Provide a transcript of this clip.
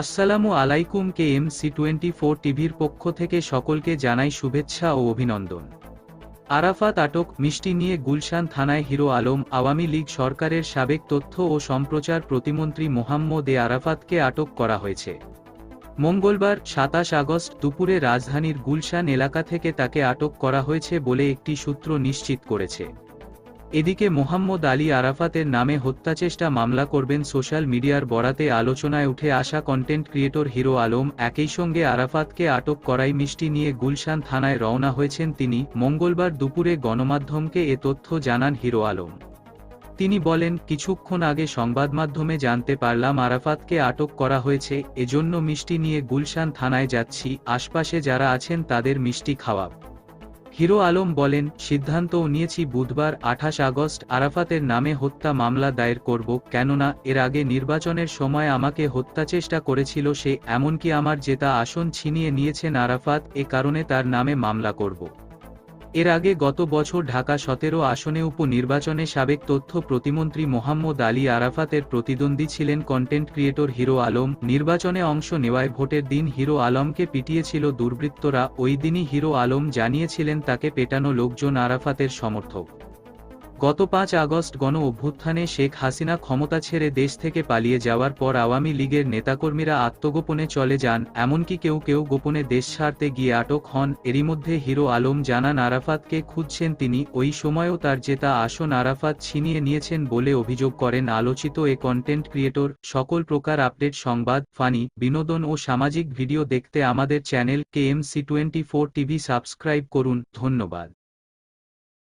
আসসালামু আলাইকুম K M C twenty four টিভির পক্ষ থেকে সকলকে জানাই শুভেচ্ছা ও অভিনন্দন। আরাফাত আটক, মিষ্টি নিয়ে গুলশান থানায় হিরো আলম, আওয়ামী লীগ সরকারের সাবেক তথ্য ও সম্প্রচার প্রতিমন্ত্রী মোহাম্মদ এ আরাফাতকে আটক করা হয়েছে। মঙ্গলবার, সাতাশ আগস্ট, দুপুরে রাজধানীর গুলশান এলাকা থেকে তাকে আটক করা হয়েছে বলে একটি সূত্র নিশ্চিত করেছে। এদিকে মোহাম্মদ আলী আরাফাতের নামে হত্যাচেষ্টা মামলা করবেন সোশ্যাল মিডিয়ার বরাতে আলোচনায় উঠে আসা কন্টেন্ট ক্রিয়েটর হিরো আলম। একই সঙ্গে আরাফাতকে আটক করাই মিষ্টি নিয়ে গুলশান থানায় রওনা হয়েছেন তিনি। মঙ্গলবার দুপুরে গণমাধ্যমকে এ তথ্য জানান হিরো আলম। তিনি বলেন, কিছুক্ষণ আগে সংবাদ মাধ্যমে জানতে পারলাম আরাফাতকে আটক করা হয়েছে। এজন্য মিষ্টি নিয়ে গুলশান থানায় যাচ্ছি। আশপাশে যারা আছেন তাদের মিষ্টি খাওয়াব। হিরো আলম বলেন, সিদ্ধান্তও নিয়েছি বুধবার আঠাশ আগস্ট আরাফাতের নামে হত্যা মামলা দায়ের করব, কেননা এর আগে নির্বাচনের সময় আমাকে হত্যা চেষ্টা করেছিল সে, এমনকি আমার জেতা আসন ছিনিয়ে নিয়েছেন আরাফাত, এ কারণে তার নামে মামলা করব। এর আগে গত বছর ঢাকা সতেরো আসনে উপনির্বাচনে সাবেক তথ্য প্রতিমন্ত্রী মোহাম্মদ আলী আরাফাতের প্রতিদ্বন্দ্বী ছিলেন কন্টেন্ট ক্রিয়েটর হিরো আলম। নির্বাচনে অংশ নেওয়ায় ভোটের দিন হিরো আলমকে পিটিয়েছিল দুর্বৃত্তরা। ওই দিনই হিরো আলম জানিয়েছিলেন তাকে পেটানো লোকজন আরাফাতের সমর্থক। গত পাঁচ আগস্ট গণ অভ্যুত্থানে শেখ হাসিনা ক্ষমতা ছেড়ে দেশ থেকে পালিয়ে যাওয়ার পর আওয়ামী লীগের নেতাকর্মীরা আত্মগোপনে চলে যান, এমনকি কেউ কেউ গোপনে দেশ ছাড়তে গিয়ে আটক হন। এরই মধ্যে হিরো আলম জানান, আরাফাতকে খুঁজছেন তিনি। ওই সময়ও তার জেতা আসন আরাফাত ছিনিয়ে নিয়েছেন বলে অভিযোগ করেন আলোচিত এ কন্টেন্ট ক্রিয়েটর সকল প্রকার আপডেট, সংবাদ, ফানি, বিনোদন ও সামাজিক ভিডিও দেখতে আমাদের channel K M C twenty TV subscribe করুন। ধন্যবাদ।